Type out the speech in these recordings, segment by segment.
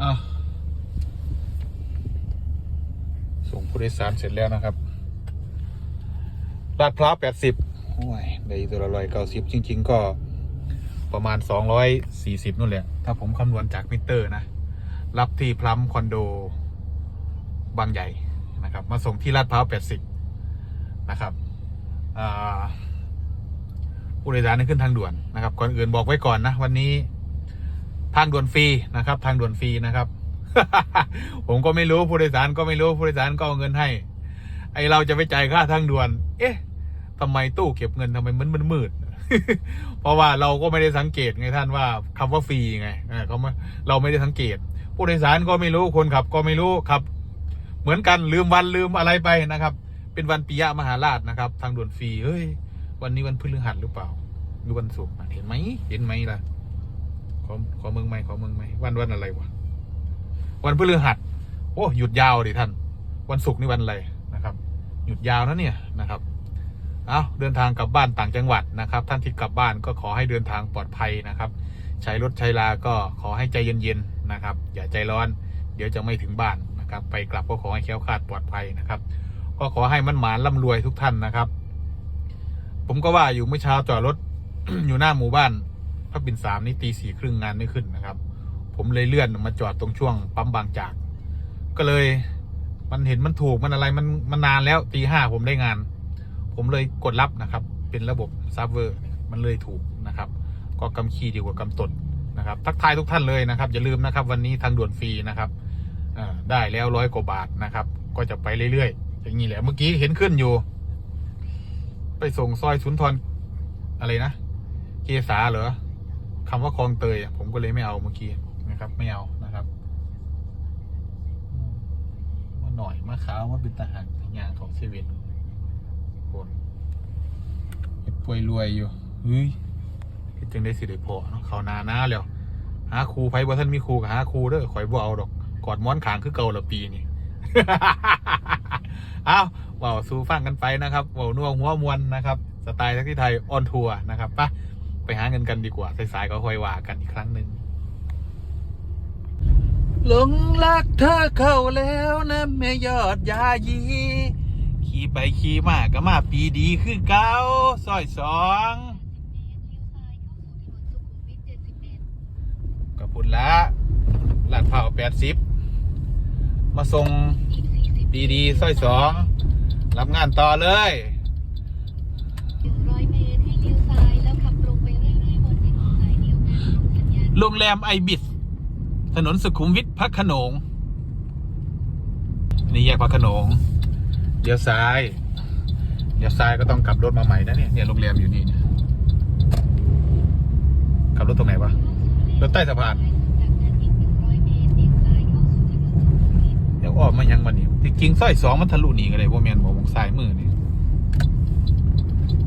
อะส่งผู้โดยสารเสร็จแล้วนะครับลาดพร้าวแปดสิบโอ้ยได้ตัวละร้อยเก้าสิบจริง ๆ ก็ประมาณสองร้อยสี่สิบนู่นแหละ ถ้าผมคำนวณจากมิเตอร์นะ รับที่พลัมคอนโด บางใหญ่นะครับ มาส่งที่ลาดพร้าวแปดสิบนะครับผู้โดยสารนี่ขึ้นทางด่วนนะครับ ก่อนอื่นบอกไว้ก่อนนะ วันนี้ ทางด่วนฟรีนะครับ ทางด่วนฟรีนะครับ ผมก็ไม่รู้ผู้โดยสารก็ไม่รู้ผู้โดยสารก็เอาเงินให้ ไอเราจะไปจ่ายค่าทางด่วน เอ๊ะทำไมตู้เก็บเงินทำไมมันมันมืด เพราะว่าเราก็ไม่ได้สังเกตไงท่านว่าคำว่าฟรีไงเขาเราไม่ได้สังเกต ผู้โดยสารก็ไม่รู้คนขับก็ไม่รู้ครับ เหมือนกันลืมวันลืมอะไรไปนะครับ เป็นวันปิยะมหาราชนะครับ ทางด่วนฟรีเฮ้ยวันนี้วันพฤหัสหรือเปล่าหรือวันศุกร์เห็นไหมเห็นไหมล่ะ ขอขอเมืองไหมขอเมืองไหมวันวันอะไรวะวันพฤหัส โอ้หยุดยาวดิท่าน วันศุกร์นี่วันอะไรนะครับ หยุดยาวนะเนี่ยนะครับเอาเดินทางกลับบ้านต่างจังหวัดนะครับ ท่านที่กลับบ้านก็ขอให้เดินทางปลอดภัยนะครับ ใช้รถใช้ลาก็ขอให้ใจเย็นๆนะครับ อย่าใจร้อน เดี๋ยวจะไม่ถึงบ้านนะครับ ไปกลับก็ขอให้แคล้วคลาดปลอดภัยนะครับ ก็ขอให้มันหมานร่ำรวยทุกท่านนะครับ ผมก็ว่าอยู่เมื่อเช้าจอดรถอยู่หน้าหมู่บ้าน พระบินสามนี่ตีสี่ครึ่งงานไม่ขึ้นนะครับ ผมเลยเลื่อนมาจอดตรงช่วงปั๊มบางจาก ก็เลยมันเห็นมันถูกมันอะไรมันมันนานแล้วตีห้าผมได้งาน ผมเลยกดรับนะครับ เป็นระบบซับเวอร์มันเลยถูกนะครับ ก็กำคีดีกว่ากำตดนะครับ ทักทายทุกท่านเลยนะครับ อย่าลืมนะครับ วันนี้ทางด่วนฟรีนะครับได้แล้วร้อยกว่าบาทนะครับ ก็จะไปเรื่อยๆอย่างนี้แหละเมื่อกี้เห็นขึ้นอยู่ ไปส่งซอยสุนทรอะไรนะ เกษาเหรอ คำว่าคลองเตยผมก็เลยไม่เอาเมื่อกี้นะครับ ไม่เอานะครับมาหน่อยมาขาวมาเป็นทหารงานของเซเว่นคนป่วยรวยอยู่เฮ้ยเฮ็ดจังได้สิได้พอเนาะเขานาหน้าแล้วหาครูไพ่บ่ท่านมีครูกับหาครูเด้อข่อยบ่เอาดอกกอดม้อนขางคือเก่าละปีนี่เอาเว่าสู่ฟังกันไปนะครับเว่านัวหัวมวนนะครับ สไตล์ทักที่ไทยออนทัวร์นะครับปะ ไปหาเงินกันดีกว่า สายๆก็ค่อยว่ากันอีกครั้งหนึ่งหลงรักเธอเข้าแล้วนะแม่ยอดยายี ขี่ไปขี่มาก็มาปีดีคือเก้าซอยสองก็พุ่นละหลัดเผาแปดสิบมาส่งปีดีซอยสอง รับงานต่อเลย โรงแรมไอบิส ถนนสุขุมวิทพระขนง นี่แยกพระขนงเลี้ยวซ้ายเลี้ยวซ้ายก็ต้องกลับรถมาใหม่นะเนี่ยเนี่ยโรงแรมอยู่นี่เนี่ยขับรถตรงไหนวะรถใต้สะพานเดี๋ยวออกมายังมันนี่ที่จริงสร้อยสองมันทะลุหนีก็ได้ว่าแมนบอกมองซ้ายมือนี่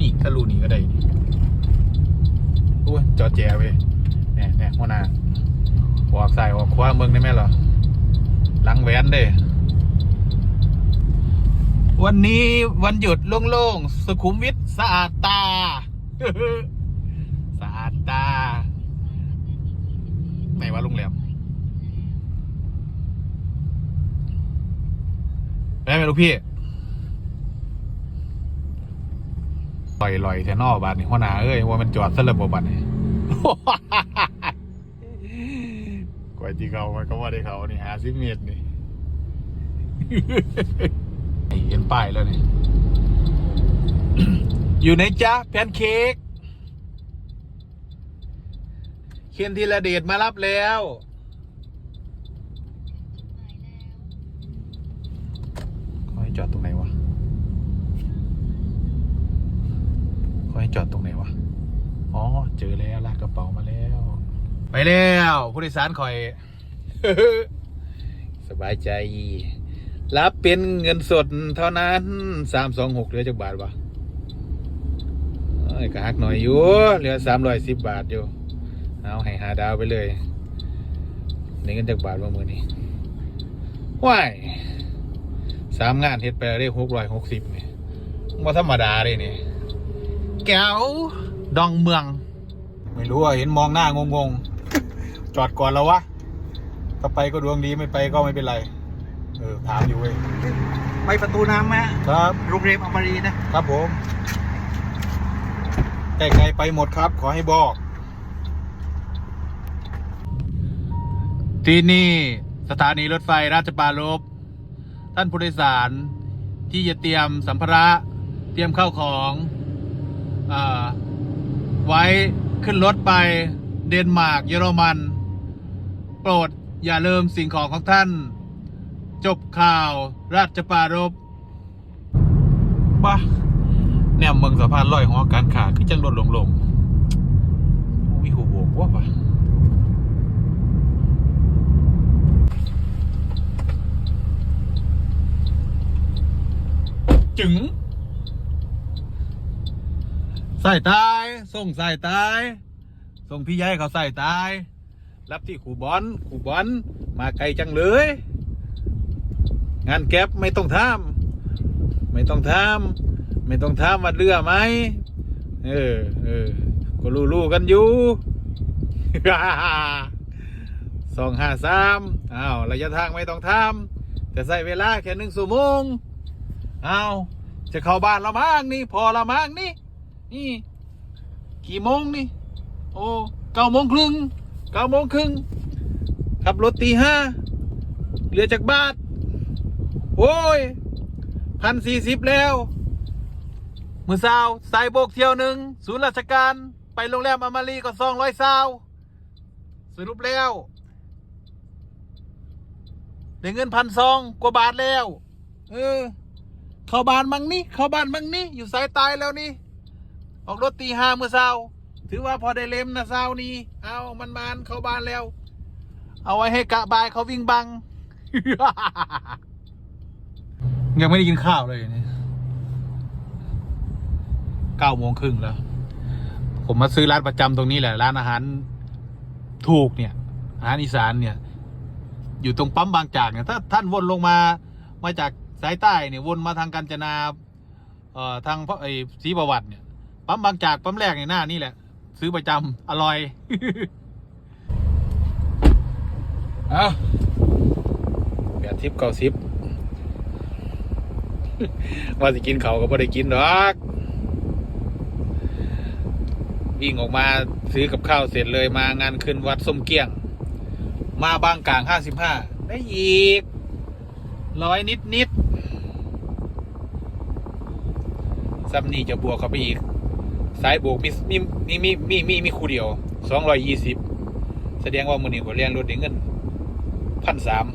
นี่ทะลุหนีก็ได้โอ้ยจอแจเว้ย แน่แน่หัวหน้าออกซ้ายออกขวาเมืองได้ไหมเหรอหลังแหวนเด้วันนี้วันหยุดโล่งๆ สุขุมวิทสะอาดตา สะอาดตา ไหนวะโรงแรมได้ไหมลูกพี่ลอยลอยแทนอบาทนี่หัวหน้าเอ้ยว่ามันจอดซะระบบบัตนี่ กว่าจีเขามันก็ว่าได้เขานี่หาสิเมตรนี่เห็นป้ายแล้วนี่ อยู่ในจ้าแพนเค้กเคนธีระเดชมารับแล้วขอให้จอดตรงไหนวะขอให้จอดตรงไหนวะ อ๋อ เจอแล้วลากกระเป๋ามาแล้ว ไปแล้วผู้โดยสารคอย สบายใจ รับเป็นเงินสดเท่านั้นสามสองหกเหลือจากบาทวะเอ้ยกะหักหน่อยอยู่เหลือสามร้อยสิบบาทอยู่ เอาให้หาดาวไปเลยในเงินจากบาทว่ามือนี้ว้ายสามงานเฮ็ดไปแล้วได้หกร้อยหกสิบเนี่ยว่าธรรมดาเลยนี่แก้วดองเมือง ไม่รู้อะเห็นมองหน้างงๆ จอดก่อนแล้ววะ ถ้าไปก็ดวงดีไม่ไปก็ไม่เป็นไร เออ ถามอยู่เว้ย ไปประตูน้ำไหมครับ โรงแรมอมรีนะครับผมไกลๆไปหมดครับ ขอให้บอก ที่นี่สถานีรถไฟราชปารลบท่านผู้โดยสารที่จะเตรียมสัมภาระเตรียมเข้าของอาไว้ขึ้นรถไปเดนมาร์กเยอรมัน โปรดอย่าลืมสิ่งของของท่าน จบข่าวราชปารบบ้าแนมเมืองสะพานลอยหอการขาคือจังลดลงลงมีหูโบกว่าปะจึงใส่ตาย ส่งใส่ตาย ส่งพี่ย้ายเขาใส่ตาย รับที่ขู่บอลขู่บอลมาไกลจังเลย งานแก๊ปไม่ต้องทำไม่ต้องทำไม่ต้องทำวัดเรือไหมเออเออก็รู้ๆกันอยู่สองห้าสามอ้าวระยะทางไม่ต้องทำแต่ใส่เวลาแค่หนึ่งชั่วโมงอ้าวจะเข้าบ้านละมั้งนี่ พอละมั้งนี่ นี่ กี่โมงนี่ โอ้เก้าโมงครึ่ง เก้าโมงครึ่งขับรถตีห้าเหลือจากบ้านโอ้ยพันสี่สิบแล้ว มือสาวสายโบกเที่ยวหนึ่งศูนย์ราชการ ไปโรงแรมอมารีก็สองร้อยสาวสรุปแล้วได้เงินพันสองกว่าบาทแล้ว เออ เข้าบ้านมั่งนี่เข้าบ้านมั่งนี่อยู่สายตายแล้วนี่ ออกรถตีห้าเมื่อเช้า ถือว่าพอได้เล็มนะเช้านี้ เอามันมานเข้าบ้านแล้ว เอาไว้ให้กะบายเขาวิ่งบัง ยังไม่ได้กินข้าวเลยเนี่ยเก้าโมงครึ่งแล้ว ผมมาซื้อร้านประจำตรงนี้แหละ ร้านอาหารถูกเนี่ย อาหารอีสานเนี่ย อยู่ตรงปั๊มบางจากเนี่ยถ้าท่านวนลงมามาจากสายใต้เนี่ยวนมาทางกาญจนาเอ่อทางพระไอ้ศรีประวัติเนี่ยปั๊มบางจากปั๊มแรกในหน้านี่แหละ ซื้อประจำอร่อยเอาแปดทิปเก้าสิบว่าสิกินเขาวก็ไม่ได้กินหรอกวิ่งออกมาซื้อกับข้าวเสร็จเลยมางานขึ้นวัดส้มเกี้ยง มาบางกลางห้าสิบห้าได้อีกร้อยนิดนิดซัมนี่จะบวกเข้าไปอีก สายบกมีมีมีมีมีมีมีคู่เดียวสองร้อยยี่สิบแสดงว่ามือนี้ก็เรียนรถได้เงินพันสาม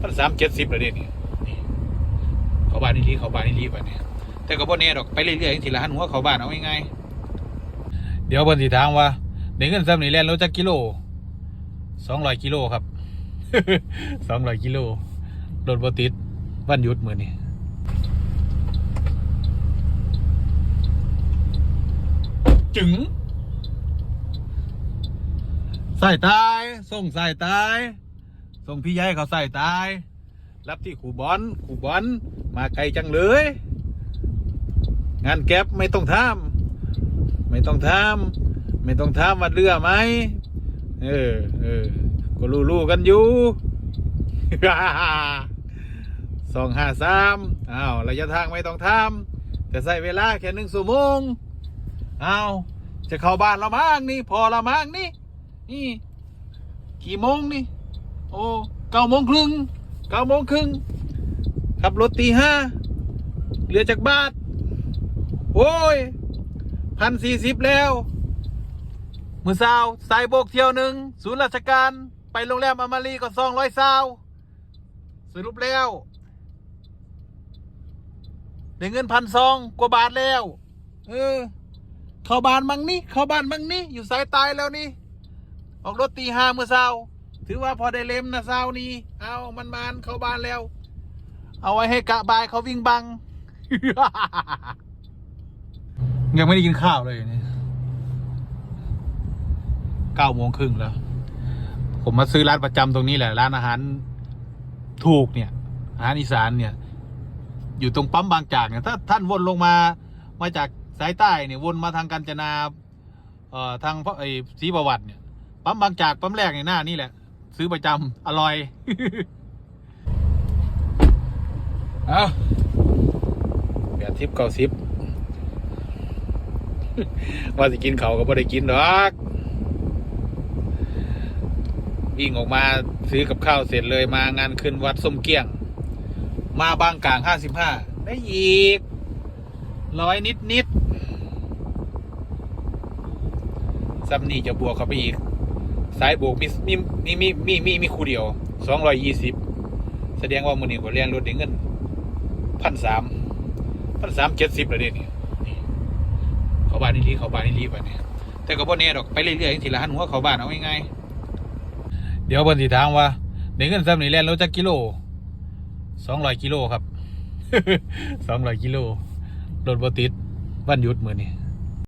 พันสามเจ็ดสิบเลยเดี๋ยนี้เขาบ้านนี่รีเขาบ้านนี่รีไปเนี่ยแต่ก็บ่แน่ดอกไปเรื่อยๆอย่างทีละหันหัวเขาบ้านเอาง่ายๆเดี๋ยวเพิ่นสิถามว่าได้เงินซ้ำนี่แล่นรถจักกิโลสองร้อยกิโลครับสองร้อยกิโลรถบ่ติดวันหยุดมือนี้ จึงใส่ตายส่งใส่ตายส่งพี่ย้ายเขาใส่ตาย รับที่ขู่บอลขู่บอลมาไกลจังเลย งานแก๊ปไม่ต้องทำไม่ต้องทำไม่ต้องทำวัดเรือไหมเออเออก็รู้ๆกันอยู่สองห้าสามอ้าวระยะทางไม่ต้องทำแต่ใส่เวลาแค่หนึ่งชั่วโมงเอา จะเข้าบ้านละมั้งนี่ พอละมั้งนี่ นี่ กี่โมงนี่ โอ้เก้าโมงครึ่งเก้าโมงครึ่งขับรถตีห้าเหลือจากบ้านโอ้ยพันสี่สิบแล้ว มือสาวสายโบกเที่ยวหนึ่งศูนย์ราชการไปโรงแรมอมารีก็สองร้อยสาวสรุปแล้วได้เงินพันสองกว่าบาทแล้ว เออ เข้าบ้านมั่งนี่เข้าบ้านมั่งนี่อยู่สายตายแล้วนี่ ออกรถตีห้าเมื่อเช้า ถือว่าพอได้เล็มนะเช้านี้เอามันมานเข้าบ้านแล้ว เอาไว้ให้กะบายเขาวิ่งบัง ยังไม่ได้กินข้าวเลยเนี่ยเก้าโมงครึ่งแล้ว ผมมาซื้อร้านประจำตรงนี้แหละ ร้านอาหารถูกเนี่ย อาหารอีสานเนี่ย อยู่ตรงปั๊มบางจากเนี่ยถ้าท่านวนลงมามาจาก สายใต้เนี่ยวนมาทางกาญจนาเอ่อทางพระไอ้ศรีประวัติเนี่ยปั๊มบางจากปั๊มแรกในหน้านี่แหละ ซื้อประจำอร่อยเอาแปดทิปเก้าสิบว่าสิกินเขาก็ไม่ได้กินหรอกวิ่งออกมาซื้อกับข้าวเสร็จเลยมางานขึ้นวัดส้มเกี้ยง มาบางกลางห้าสิบห้าได้อีกร้อยนิดนิด ซัมนี่จะบวกเข้าไปอีก สายบวกมีมีมีมีมีมีมีคู่เดียวสองร้อยยี่สิบแสดงว่ามือนี้ก็เรียนรถได้เงินพันสามพันสามเจ็ดสิบเลยเดี๋ยวนี้นี่เขาบ้านนี่รีเขาบ้านนี่รีไปเนี่ยแต่ก็บ่แน่ดอกไปเรื่อยๆทีละหันหัวเขาบ้านเอาง่ายๆเดี๋ยวเพิ่นสิถามว่าได้เงินซ้ำนี่แล่นรถจักกิโลสองร้อยกิโลครับสองร้อยกิโลรถบ่ติดวันหยุดมือนี้